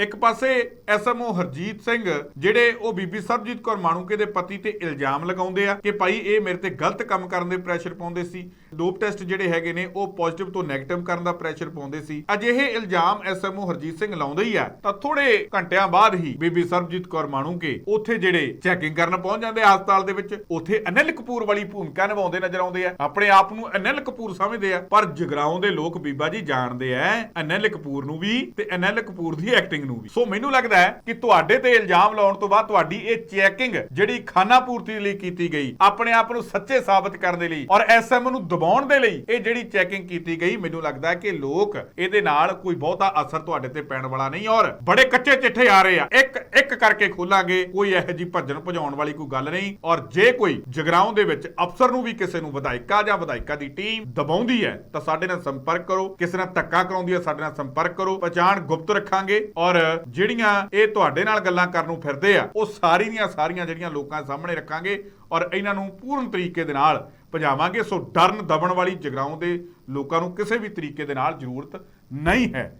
ਇੱਕ ਪਾਸੇ ਐਸਐਮਓ ਹਰਜੀਤ ਸਿੰਘ, ਜਿਹੜੇ ਉਹ ਬੀਬੀ ਸਰਬਜੀਤ ਕੌਰ ਮਾਣੂਕੇ ਦੇ ਪਤੀ ਤੇ ਇਲਜ਼ਾਮ ਲਗਾਉਂਦੇ ਆ ਕਿ ਭਾਈ ਇਹ ਮੇਰੇ ਤੇ ਗਲਤ ਕੰਮ ਕਰਨ ਦੇ ਪ੍ਰੈਸ਼ਰ ਪਾਉਂਦੇ ਸੀ। ਡੋਪ ਟੈਸਟ ਜਿਹੜੇ ਹੈਗੇ ਨੇ, ਉਹ ਪੋਜ਼ਿਟਿਵ ਤੋਂ ਨੈਗੇਟਿਵ ਕਰਨ ਦਾ ਪ੍ਰੈਸ਼ਰ ਪਾਉਂਦੇ ਸੀ। ਅਜਿਹੇ ਇਲਜ਼ਾਮ ਐਸਐਮਓ ਹਰਜੀਤ ਸਿੰਘ ਲਾਉਂਦੇ ਹੀ ਆ। ਤਾਂ ਥੋੜੇ ਘੰਟਿਆਂ ਬਾਅਦ ਹੀ ਬੀਬੀ ਸਰਬਜੀਤ ਕੌਰ ਮਾਣੂਕੇ ਉੱਥੇ ਜਿਹੜੇ ਚੈਕਿੰਗ ਕਰਨ ਪਹੁੰਚ ਜਾਂਦੇ ਆ ਹਸਪਤਾਲ ਦੇ ਵਿੱਚ, ਉੱਥੇ ਅਨਿਲ ਕਪੂਰ ਵਾਲੀ ਭੂਮਿਕਾ ਨਿਭਾਉਂਦੇ ਨਜ਼ਰ ਆਉਂਦੇ ਆ। ਆਪਣੇ ਆਪ ਨੂੰ ਅਨਿਲ ਕਪੂਰ ਸਮਝਦੇ ਆ, ਪਰ ਜਗਰਾਉਂ ਦੇ ਲੋਕ ਬੀਬਾ ਜੀ ਜਾਣਦੇ ਆ ਅਨਿਲ ਕਪੂਰ ਨੂੰ ਵੀ ਤੇ ਅਨਿਲ ਕਪੂਰ ਦੀ ਐਕਟਿੰਗ ਨੂੰ ਵੀ। ਸੋ ਮੈਨੂੰ ਲੱਗਦਾ ਹੈ ਕਿ ਤੁਹਾਡੇ ਤੇ ਇਲਜ਼ਾਮ ਲਾਉਣ ਤੋਂ ਬਾਅਦ ਤੁਹਾਡੀ ਇਹ ਚੈਕਿੰਗ ਜਿਹੜੀ ਖਾਨਾ ਪੂਰਤੀ ਲਈ ਕੀਤੀ ਗਈ, ਆਪਣੇ ਆਪ ਨੂੰ ਸੱਚੇ ਸਾਬਤ ਕਰਨ ਦੇ ਲਈ ਔਰ ਐਸਐਮ ਨੂੰ ਦਬਾਉਣ ਦੇ ਲਈ ਇਹ ਜਿਹੜੀ ਚੈਕਿੰਗ ਕੀਤੀ ਗਈ, ਮੈਨੂੰ ਲੱਗਦਾ ਕਿ ਲੋਕ ਇਹਦੇ ਨਾਲ ਕੋਈ ਬਹੁਤਾ ਅਸਰ ਤੁਹਾਡੇ ਤੇ ਪੈਣ ਵਾਲਾ ਨਹੀਂ ਔਰ ਬੜੇ ਕੱਚੇ ਚਿੱਠੇ ਆ ਰਹੇ ਆ। ਇੱਕ ਇੱਕ ਕਰਕੇ ਖੋਲਾਂਗੇ, ਕੋਈ ਇਹੋ ਜੀ ਭੱਜਣ ਭਜਾਉਣ ਵਾਲੀ ਕੋਈ ਗੱਲ ਨਹੀਂ ਔਰ ਜੇ ਕੋਈ ਜਗਰਾਉਂ ਦੇ ਵਿੱਚ ਅਫਸਰ ਨੂੰ ਵੀ ਕਿਸੇ ਨੂੰ ਵਿਧਾਇਕਾ ਜਾਂ ਵਿਧਾਇਕਾ ਦੀ ਟੀਮ ਦਬਾਉਂਦੀ ਹੈ, ਤਾਂ ਸਾਡੇ ਨਾਲ ਸੰਪਰਕ ਕਰੋ, ਕਿਸੇ ਨਾਲ ਧੱਕਾ ਕਰਾਉਂਦੀ ਹੈ, ਸਾਡੇ ਨਾਲ ਸੰਪਰਕ ਕਰੋ, ਪਛਾਣ ਗੁਪਤ ਰੱਖਾਂਗੇ ਔਰ ਜਿਹੜੀਆਂ ਇਹ ਤੁਹਾਡੇ ਨਾਲ ਗੱਲਾਂ ਕਰਨ ਨੂੰ ਫਿਰਦੇ ਆ, ਉਹ ਸਾਰੀ ਦੀਆਂ ਸਾਰੀਆਂ ਜਿਹੜੀਆਂ ਲੋਕਾਂ ਸਾਹਮਣੇ ਰੱਖਾਂਗੇ ਔਰ ਇਹਨਾਂ ਨੂੰ ਪੂਰਨ ਤਰੀਕੇ ਦੇ ਨਾਲ ਭਜਾਵਾਂਗੇ। ਸੋ ਡਰਨ ਦਬਣ ਵਾਲੀ ਜਗਰਾਉਂ ਦੇ ਲੋਕਾਂ ਨੂੰ ਕਿਸੇ ਵੀ ਤਰੀਕੇ ਦੇ ਨਾਲ ਜ਼ਰੂਰਤ ਨਹੀਂ ਹੈ।